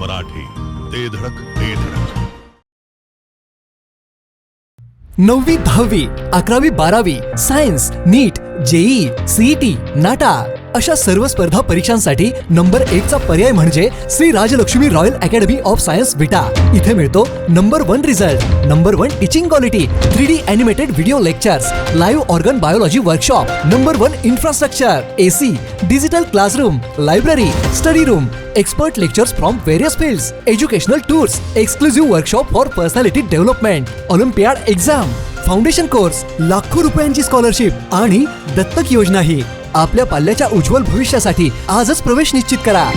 मराठी, ते धडक ते धडक. नववी, दहावी, अकरावी, बारावी, science, NEET, JEE, CET, NATA, अशा सर्व स्पर्धा परीक्षांसाठी नंबर एक चा पर्याय म्हणजे Shri Rajlakshmi royal academy of science, Vita. इथे मिळतो number one result, number one teaching quality, three D animated video lectures live organ biology workshop, number one infrastructure, AC, digital classroom, library, study room expert lectures from various fields educational tours exclusive workshop for personality development olympiad exam foundation course लाखो रुपयांची scholarship आणि दत्तक योजनाही. आपल्या पाल्याच्या उज्ज्वल भविष्यासाठी आजच प्रवेश निश्चित करा.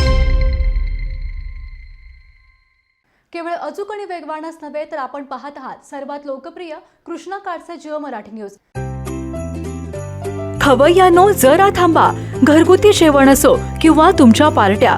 केवळ अचूक आणि वेगवानच नव्हे तर आपण पाहत आहात सर्वात लोकप्रिय कृष्णा काडसे जिओ मराठी न्यूज. खवय्यानो जरा थांबा. घरगुती जेवण असो किंवा तुमच्या पार्ट्या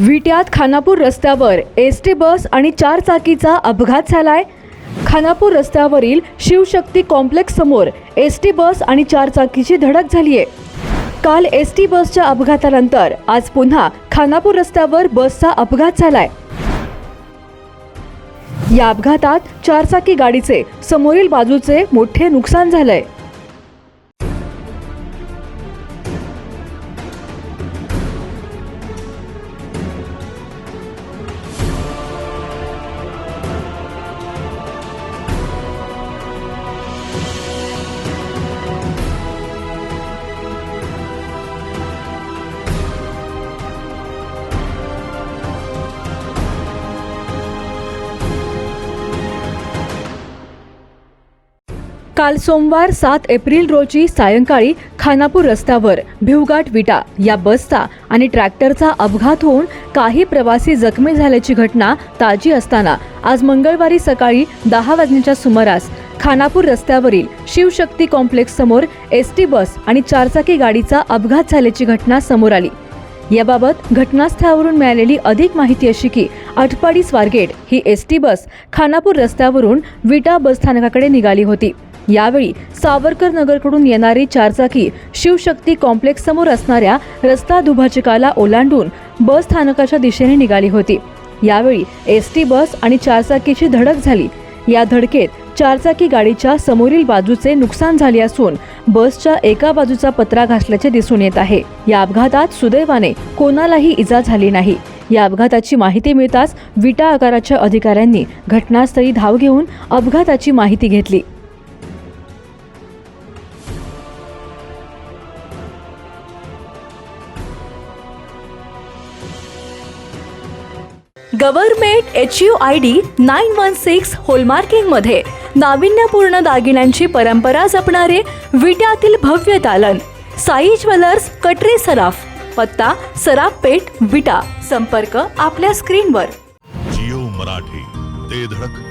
विट्यात खानापूर रस्त्यावर एस टी बस आणि चारचाकीचा अपघात झालाय. खानापूर रस्त्यावरील शिवशक्ती कॉम्प्लेक्स समोर एस टी बस आणि चारचाकीची धडक झाली आहे काल एस टी बसच्या अपघातानंतर आज पुन्हा खानापूर रस्त्यावर बसचा अपघात झालाय. या अपघातात चारचाकी गाडीचे समोरील बाजूचे मोठे नुकसान झालंय. काल सोमवार सात एप्रिल रोजी सायंकाळी खानापूर रस्त्यावर भिवघाट विटा या बसचा आणि ट्रॅक्टरचा अपघात होऊन काही प्रवासी जखमी झाल्याची घटना ताजी असताना आज मंगळवारी सकाळी दहा वाजण्याच्या सुमारास खानापूर रस्त्यावरील शिवशक्ती कॉम्प्लेक्स समोर एस टी बस आणि चारचाकी गाडीचा अपघात झाल्याची घटना समोर आली. याबाबत घटनास्थळावरून मिळालेली अधिक माहिती अशी की आटपाडी स्वारगेट ही एस टी बस खानापूर रस्त्यावरून विटा बस स्थानकाकडे निघाली होती. यावेळी सावरकर नगरकडून येणारी चारचाकी शिवशक्ती कॉम्प्लेक्स समोर असणाऱ्या रस्ता दुभाजकाला ओलांडून बस स्थानकाच्या दिशेने निघाली होती. यावेळी एस टी बस आणि चारचाकीची धडक झाली. या धडकेत चारचाकी गाडीच्या समोरील बाजूचे नुकसान झाले असून बसच्या एका बाजूचा पत्रा घासल्याचे दिसून येत आहे. या अपघातात सुदैवाने कोणालाही इजा झाली नाही. या अपघाताची माहिती मिळताच विटा आकाराच्या अधिकाऱ्यांनी घटनास्थळी धाव घेऊन अपघाताची माहिती घेतली. Government H U I D nine one six होलमार्किंगमध्ये. नाविन्यपूर्ण दागिन्यांची परंपरा जपणारे विट्यातील भव्य दालन. साई ज्वेलर्स कटरे सराफ. पत्ता सराफ पेठ विटा. संपर्क आपल्या स्क्रीनवर. जिओ मराठी. ते धडक.